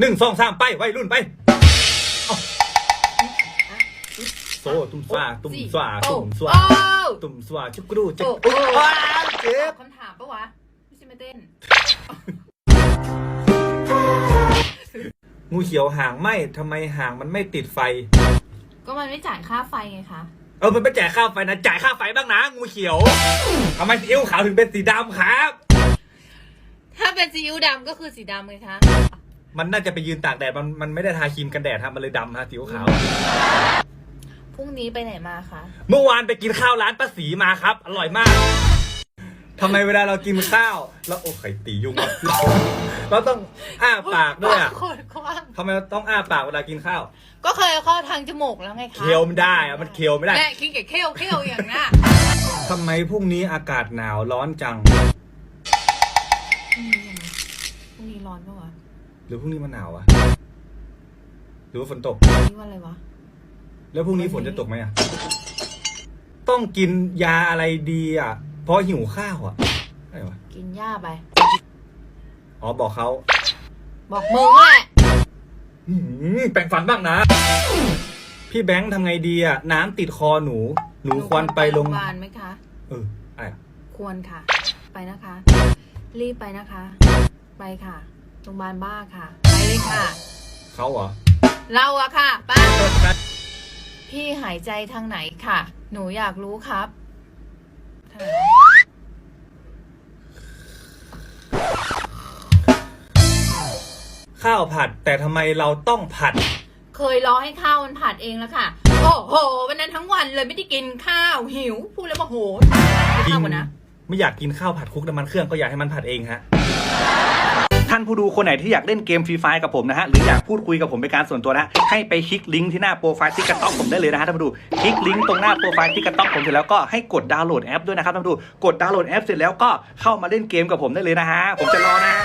หนึ่งสองสามไปไวยรุ่นไปเอาโซ่ตุ้มสว่าตุ้มสว่าตุ้มสว่าโอ้ตุ้มสว่าจุกรูจุกโอ้ว้าวเจ็บคำถามปะวะไม่ใช่ไม่เต้นงูเขียวหางไหมทำไมหางมันไม่ติดไฟ ก็มันไม่จ่ายค่าไฟไงคะเออมันไม่จ่ายค่าไฟนะจ่ายค่าไฟบ้างนะงูเขียวทำไมซีอิ๊วขาวถึงเป็นสีดำครับ ถ้าเป็นซีอิ๊วดำก็คือสีดำไงคะ มันน่าจะไปยืนตากแดดมันมันไม่ได้ทาครีมกันแดดฮะมันเลยดำฮะซีอิ๊วขาว พรุ่งนี้ไปไหนมาคะ เมื่อวานไปกินข้าวร้านป้าสีมาครับ อร่อยมากทำไมเวลาเรากินข้าวแล้วโอ้ไข่ตียุ่งอะเราต้องอ้าปากด้วยอะโคตรกว้างทำไมเราต้องอ้าปากเวลากินข้าว ก็เคยเข้าทางจมูกแล้วไงคะเคี้ยวไม่ได้อะมันเคี้ยวไม่ได้ แม่กินกับเคี้ยวเคี้ยวอย่างน่ะทำไมพรุ่งนี้อากาศหนาวร้อนจัง พรุ่งนี้ยังไงพรุ่งนี้ร้อนปะวะ หรือพรุ่งนี้มันหนาวอะหรือว่าฝนตกพรุ่งนี้วันอะไรวะ แล้วพรุ่งนี้ฝนจะตกไหมอะต้องกินยาอะไรดีอะเพราะหิวข้าวอะอะไรวะ กินหญ้าไป อ๋อบอกเขาบอกมึงแหละหืมแปลงฟันบ้างนะ พี่แบงค์ทำไงดีอะน้ำติดคอหนู หนูควรไปโรงพยาบาลไหมคะ เอออะไรอะควรค่ะ ไปนะคะ รีบไปนะคะ ไปค่ะ โรงพยาบาลบ้าค่ะ ไปเลยค่ะ เขาเหรอ เราอะค่ะป้าพี่หายใจทางไหนค่ะ หนูอยากรู้ครับทางไหนวะข้าวผัด แต่ทำไมเราต้องผัด เคยรอให้ข้าวมันผัดเองแล้วค่ะ โอ้โห วันนั้นทั้งวันเลยไม่ได้กินข้าวหิว พูดแล้วโมโหกินข้าวก่อนนะ ไม่อยากกินข้าวผัดคลุกน้ำมันเครื่องก็อยากให้มันผัดเองฮะ ท่านผู้ดูคนไหนที่อยากเล่นเกมฟรีไฟกับผมนะฮะหรืออยากพูดคุยกับผมเป็นการส่วนตัวนะให้ไปคลิกลิงก์ที่หน้าโปรไฟล์ที่กระต๊อกผมได้เลยนะฮะท่านผู้ดูคลิกลิงก์ตรงหน้าโปรไฟล์ที่กระต๊อกผมเสร็จแล้วก็ให้กดดาวน์โหลดแอปด้วยนะครับท่านผู้ดูกดดาวน์โหลดแอปเสร็จแล้วก็เข้ามาเล่นเกมกับผมได้เลยนะฮะผมจะรอนะ